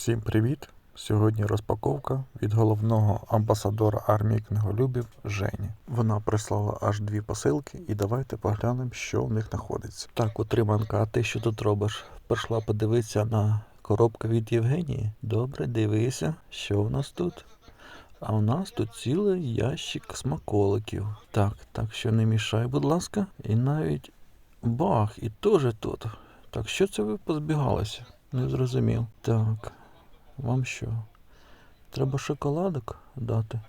Всім привіт! Сьогодні розпаковка від головного амбасадора армії книголюбів Жені. Вона прислала аж дві посилки, і давайте поглянемо, що в них знаходиться. Так, утриманка, а ти що тут робиш? Прийшла подивитися на коробку від Євгенії? Добре, дивися, що в нас тут. А у нас тут цілий ящик смаколиків. Так, так що не мішай, будь ласка. І навіть бах, і теж тут. Так, що це ви позбігалися? Не зрозумів. Так. Вам що? Треба шоколадок дати?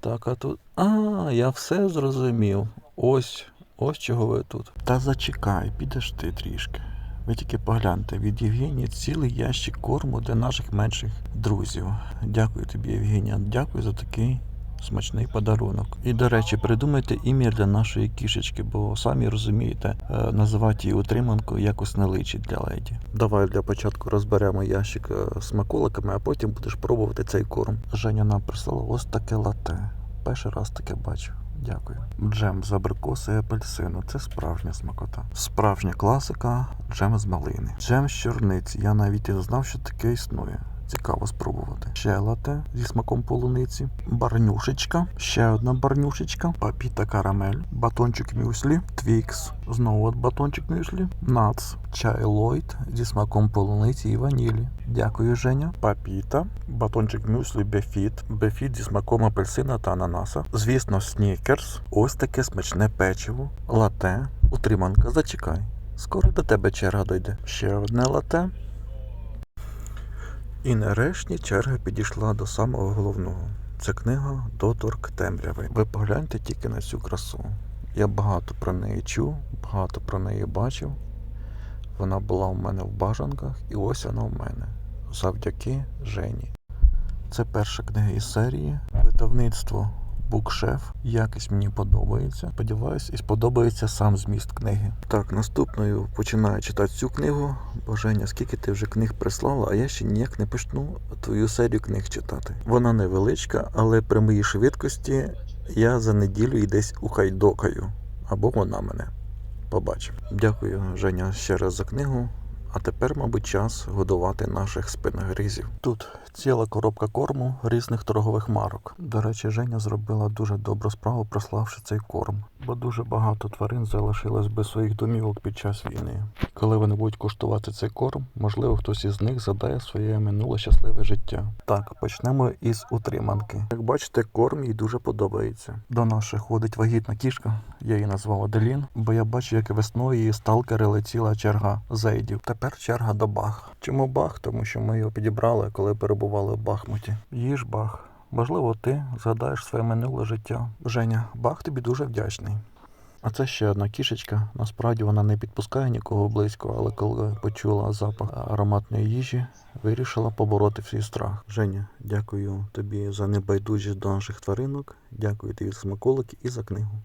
Так, а тут. А, я все зрозумів. Ось, ось чого ви тут. Та зачекай, підеш ти трішки. Ви тільки погляньте, від Євгенії цілий ящик корму для наших менших друзів. Дякую тобі, Євгенія. Дякую за такий смачний подарунок. І, до речі, придумайте ім'я для нашої кішечки, бо самі розумієте, е, називати її утриманкою якось не личить для леді. Давай для початку розберемо ящик е, смаколиками, а потім будеш пробувати цей корм. Женя нам прислала ось таке лате. Перший раз таке бачу. Дякую. Джем з абрикоси і апельсину. Це справжня смакота. Справжня класика джем з малини. Джем з чорниці. Я навіть і не знав, що таке існує. Цікаво спробувати. Ще лате зі смаком полуниці, барнюшечка, ще одна барнюшечка, папіта карамель, батончик мюслі, твікс, знову батончик мюслі, нац, чай лойд зі смаком полуниці і ванілі. Дякую, Женя. Папіта, батончик мюслі бефіт, бефіт зі смаком апельсина та ананаса. Звісно, снікерс, ось таке смачне печиво, лате, утриманка, зачекай. Скоро до тебе черга дойде. Ще одне лате. І нарешті черга підійшла до самого головного. Це книга Доторк Темряви. Ви погляньте тільки на цю красу. Я багато про неї чув, багато про неї бачив. Вона була у мене в бажанках, і ось вона в мене. Завдяки Жені. Це перша книга із серії. Видавництво Букшеф. Якість мені подобається. Сподіваюсь, і сподобається сам зміст книги. Так, наступною починаю читати цю книгу. Боженя, скільки ти вже книг прислала, а я ще ніяк не почну твою серію книг читати. Вона невеличка, але при моїй швидкості я за неділю і десь ухайдокаю. Або вона мене. Побачимо. Дякую, Женя, ще раз за книгу. А тепер, мабуть, час годувати наших спиногризів. Тут ціла коробка корму різних торгових марок. До речі, Женя зробила дуже добру справу, прославши цей корм, бо дуже багато тварин залишилось без своїх домівок під час війни. Коли вони будуть куштувати цей корм, можливо, хтось із них задає своє минуле щасливе життя. Так, почнемо із утриманки. Як бачите, корм їй дуже подобається. До наших ходить вагітна кішка, я її назвав Аделін, бо я бачу, як весною її сталкерили ціла черга зейдів. Тепер черга до Бах. Чому Бах? Тому що ми його підібрали, коли перебували в Бахмуті. Їж Бах. Можливо, ти згадаєш своє минуле життя. Женя, Бах тобі дуже вдячний. А це ще одна кішечка. Насправді вона не підпускає нікого близько, але коли почула запах ароматної їжі, вирішила побороти свій страх. Женя, дякую тобі за небайдужість до наших тваринок. Дякую тобі за смаколики і за книгу.